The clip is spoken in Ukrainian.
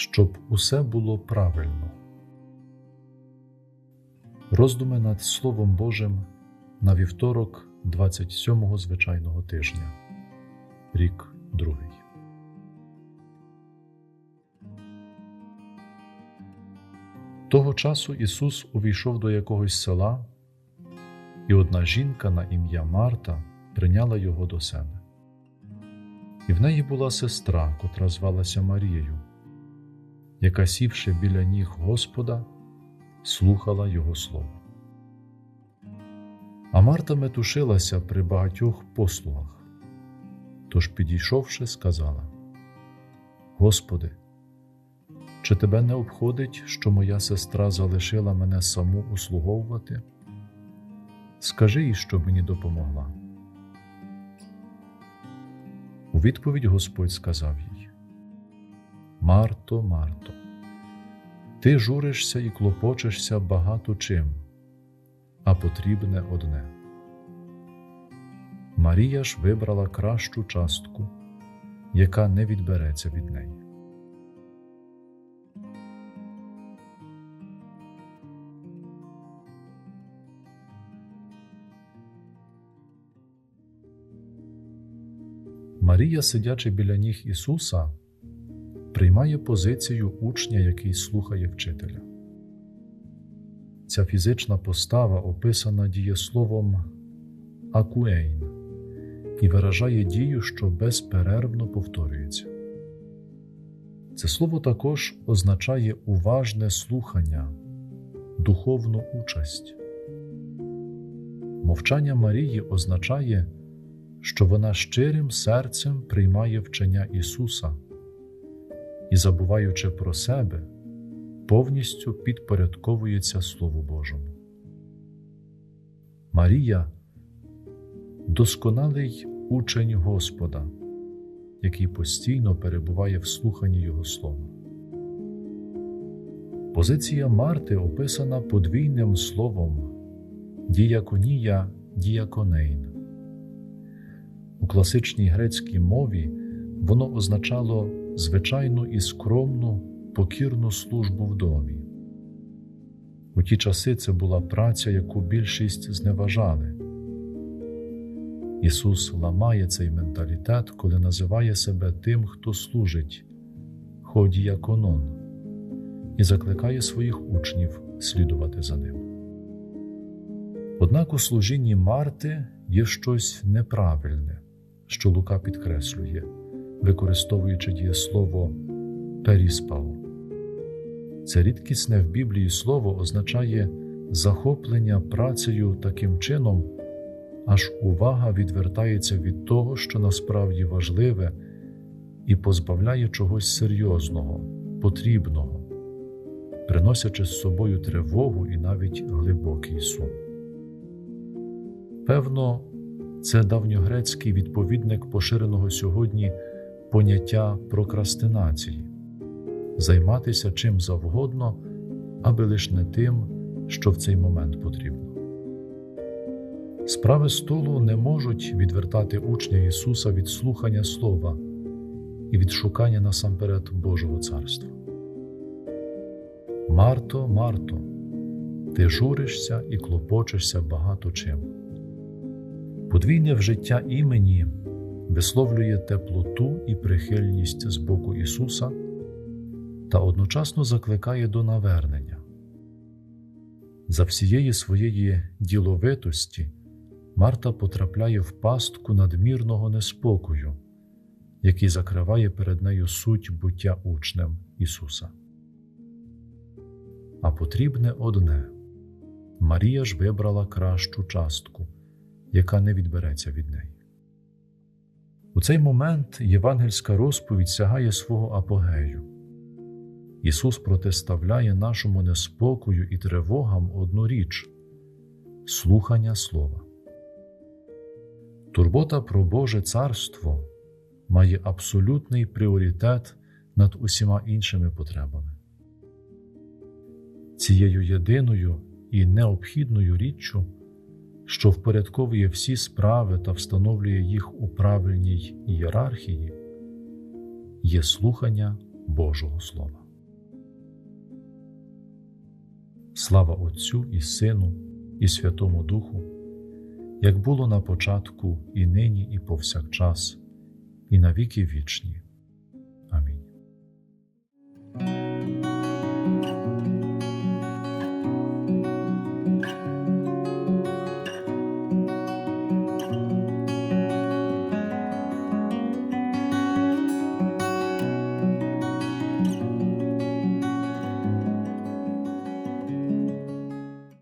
щоб усе було правильно. Роздуми над Словом Божим на вівторок 27-го звичайного тижня, рік другий. Того часу Ісус увійшов до якогось села, і одна жінка на ім'я Марта прийняла його до себе. І в неї була сестра, котра звалася Марією, яка, сівши біля ніг Господа, слухала Його слово. А Марта метушилася при багатьох послугах, тож, підійшовши, сказала: Господи, чи тебе не обходить, що моя сестра залишила мене саму услуговувати? Скажи їй, щоб мені допомогла. У відповідь Господь сказав їй: Марто, Марто, ти журишся і клопочешся багато чим, а потрібне одне. Марія ж вибрала кращу частку, яка не відбереться від неї. Марія, сидячи біля ніг Ісуса, приймає позицію учня, який слухає вчителя. Ця фізична постава описана дієсловом акуейн і виражає дію, що безперервно повторюється. Це слово також означає уважне слухання, духовну участь. Мовчання Марії означає, що вона щирим серцем приймає вчення Ісуса і, забуваючи про себе, повністю підпорядковується Слову Божому. Марія досконалий учень Господа, який постійно перебуває в слуханні Його Слова. Позиція Марти описана подвійним словом діяконія діяконейн. У класичній грецькій мові воно означало звичайну і скромну, покірну службу в домі. У ті часи це була праця, яку більшість зневажали. Ісус ламає цей менталітет, коли називає себе тим, хто служить, ходіяконон, і закликає своїх учнів слідувати за ним. Однак у служінні Марти є щось неправильне що Лука підкреслює, використовуючи дієслово періспав. Це рідкісне в Біблії слово означає захоплення працею таким чином, аж увага відвертається від того, що насправді важливе, і позбавляє чогось серйозного, потрібного, приносячи з собою тривогу і навіть глибокий сум. Певно, це давньогрецький відповідник поширеного сьогодні поняття прокрастинації займатися чим завгодно, аби лиш не тим, що в цей момент потрібно. Справи столу не можуть відвертати учня Ісуса від слухання Слова і від шукання насамперед Божого Царства. Марто, Марто, ти журишся і клопочешся багато чим. Подвійне вжиття імені висловлює теплоту і прихильність з боку Ісуса та одночасно закликає до навернення. За всієї своєї діловитості Марта потрапляє в пастку надмірного неспокою, який закриває перед нею суть буття учнем Ісуса. А потрібне одне Марія ж вибрала кращу частку яка не відбереться від неї. У цей момент євангельська розповідь сягає свого апогею. Ісус протиставляє нашому неспокою і тривогам одну річ слухання Слова. Турбота про Боже Царство має абсолютний пріоритет над усіма іншими потребами. Цією єдиною і необхідною річчю що впорядковує всі справи та встановлює їх у правильній ієрархії, є слухання Божого Слова. Слава Отцю і Сину, і Святому Духу, як було на початку, і нині, і повсякчас, і навіки вічні.